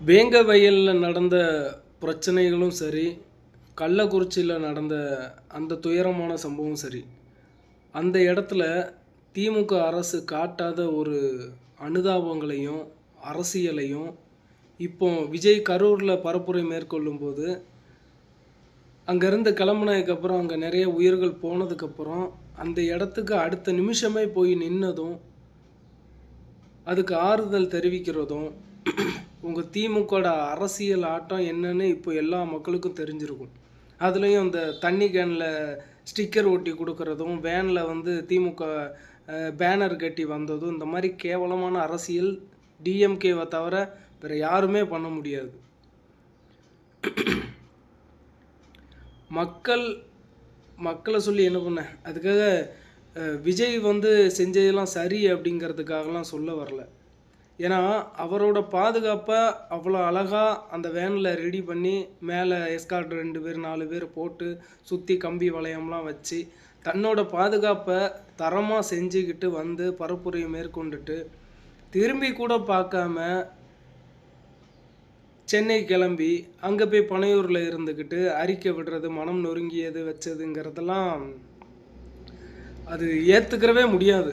வேங்க வயலில் நடந்த பிரச்சனைகளும் சரி கள்ளக்குறிச்சியில் நடந்த அந்த துயரமான சம்பவம் சரி. அந்த இடத்துல திமுக அரசு காட்டாத ஒரு அனுதாபங்களையும் அரசியலையும் இப்போ விஜய் கரூரில் பரப்புரை மேற்கொள்ளும்போது அங்கேருந்து கிளம்புனதுக்கப்புறம் அங்கே நிறைய உயிர்கள் போனதுக்கப்புறம் அந்த இடத்துக்கு அடுத்த நிமிஷமே போய் நின்னதும் அதுக்கு ஆறுதல் தெரிவிக்கிறதும் உங்கள் திமுகோட அரசியல் ஆட்டம் என்னன்னு இப்போ எல்லா மக்களுக்கும் தெரிஞ்சிருக்கும். அதுலேயும் அந்த தண்ணி கேனில் ஸ்டிக்கர் ஒட்டி கொடுக்கறதும் வேனில் வந்து திமுக பேனர் கட்டி வந்ததும் இந்த மாதிரி கேவலமான அரசியல் டிஎம்கேவை தவிர வேறு யாருமே பண்ண முடியாது. மக்கள் மக்களை சொல்லி என்ன பண்ண? அதுக்காக விஜய் வந்து செஞ்சதெல்லாம் சரி அப்படிங்கிறதுக்காகலாம் சொல்ல வரல. ஏன்னா அவரோட பாதுகாப்பை அவ்வளோ அழகாக அந்த வேனில் ரெடி பண்ணி மேலே எஸ்கார்ட் ரெண்டு பேர் நாலு பேர் போட்டு சுற்றி கம்பி வளையம்லாம் வச்சு தன்னோட பாதுகாப்பை தரமாக செஞ்சுக்கிட்டு வந்து பரப்புரையை மேற்கொண்டுட்டு திரும்பி கூட பார்க்காம சென்னை கிளம்பி அங்கே போய் பனையூரில் இருந்துக்கிட்டு அறிக்கை விடுறது மனம் நொறுங்கியது வச்சதுங்கிறதெல்லாம் அது ஏற்றுக்கிறவே முடியாது.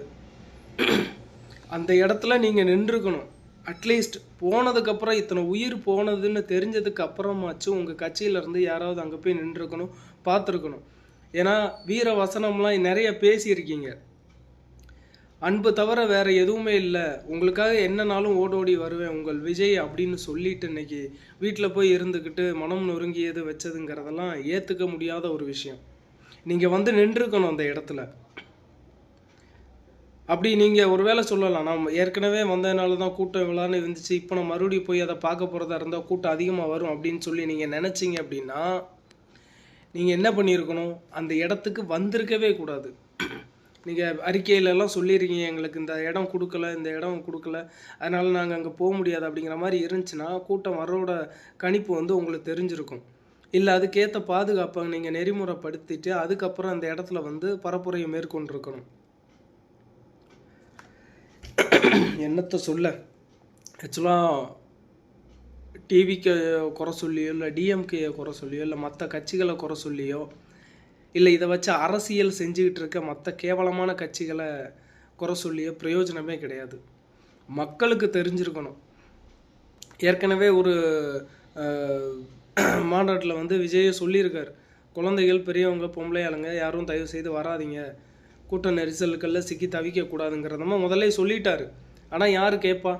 அந்த இடத்துல நீங்கள் நின்றுக்கணும். அட்லீஸ்ட் போனதுக்கப்புறம் இத்தனை உயிர் போனதுன்னு தெரிஞ்சதுக்கு அப்புறமாச்சும் உங்கள் கட்சியிலேருந்து யாராவது அங்கே போய் நின்றுக்கணும் பார்த்துருக்கணும். ஏன்னா வீர வசனம்லாம் நிறைய பேசியிருக்கீங்க. அன்பு தவிர வேறு எதுவுமே இல்லை. உங்களுக்காக என்னனாலும் ஓடோடி வருவேன் உங்கள் விஜய் அப்படின்னு சொல்லிட்டு இன்னைக்கு வீட்டில் போய் இருந்துக்கிட்டு மனம் நொறுங்கியது வச்சதுங்கிறதெல்லாம் ஏற்றுக்க முடியாத ஒரு விஷயம். நீங்கள் வந்து நின்றுக்கணும் அந்த இடத்துல. அப்படி நீங்கள் ஒருவேளை சொல்லலாம். நம்ம ஏற்கனவே வந்ததுனால தான் கூட்டம் இவ்வளோன்னு இருந்துச்சு. இப்போ நான் மறுபடியும் போய் அதை பார்க்க போகிறதா இருந்தால் கூட்டம் அதிகமாக வரும் அப்படின்னு சொல்லி நீங்கள் நினச்சிங்க அப்படின்னா நீங்கள் என்ன பண்ணியிருக்கணும்? அந்த இடத்துக்கு வந்திருக்கவே கூடாது. நீங்கள் அறிக்கையிலலாம் சொல்லியிருக்கீங்க எங்களுக்கு இந்த இடம் கொடுக்கல இந்த இடம் கொடுக்கல அதனால் நாங்கள் அங்கே போக முடியாது அப்படிங்கிற மாதிரி இருந்துச்சுன்னா கூட்டம் வரோட கணிப்பு வந்து உங்களுக்கு தெரிஞ்சிருக்கும். இல்லை அதுக்கேற்ற பாதுகாப்பை நீங்கள் நெறிமுறைப்படுத்திட்டு அதுக்கப்புறம் அந்த இடத்துல வந்து பரப்புரையை மேற்கொண்டிருக்கணும். என்னத்தை சொல்ல? ஆக்சுவலாக டிவிக்கு குறை சொல்லியோ இல்லை டிஎம்கே குறை சொல்லியோ இல்லை மற்ற கட்சிகளை குறை சொல்லியோ இல்லை இதை வச்சு அரசியல் செஞ்சுக்கிட்டு இருக்க மற்ற கேவலமான கட்சிகளை குறை சொல்லியோ பிரயோஜனமே கிடையாது. மக்களுக்கு தெரிஞ்சிருக்கணும். ஏற்கனவே ஒரு மாநாட்டில் வந்து விஜயை சொல்லியிருக்கார். குழந்தைகள் பெரியவங்க பொம்பளை ஆளுங்க யாரும் தயவு செய்து வராதீங்க. கூட்ட நெரிசலுக்கெல்லாம் சிக்கி தவிக்கக்கூடாதுங்கிறதமா முதல்ல சொல்லிட்டாரு. ஆனால் யார் கேட்பா